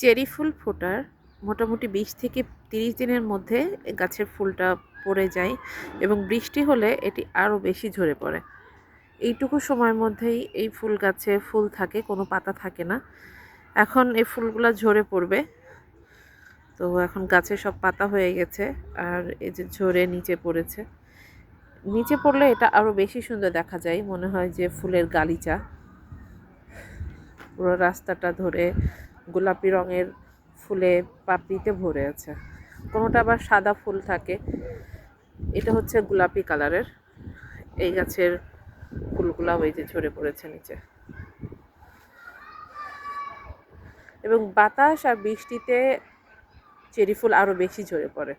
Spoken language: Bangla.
চেরি ফুল ফোটার মোটামুটি বিশ থেকে তিরিশ দিনের মধ্যে গাছের ফুলটা পড়ে যায় এবং বৃষ্টি হলে এটি আরও বেশি ঝরে পড়ে। এইটুকু সময়ের মধ্যেই এই ফুল গাছে ফুল থাকে, কোনো পাতা থাকে না। এখন এই ফুলগুলো ঝরে পড়বে। তো এখন গাছে সব পাতা হয়ে গেছে আর এই যে ঝরে নিচে পড়েছে। নিচে পড়লে এটা আরও বেশি সুন্দর দেখা যায়, মনে হয় যে ফুলের গালিচা। পুরো রাস্তাটা ধরে গোলাপি রঙের ফুলে পাপড়িতে ভরে আছে। কোনোটা আবার সাদা ফুল থাকে। এটা হচ্ছে গোলাপি কালারের। এই গাছের ফুলগুলা ওই যে ঝরে পড়েছে নিচে। এবং বাতাস আর বৃষ্টিতে চেরি ফুল আরও বেশি ঝরে পড়ে।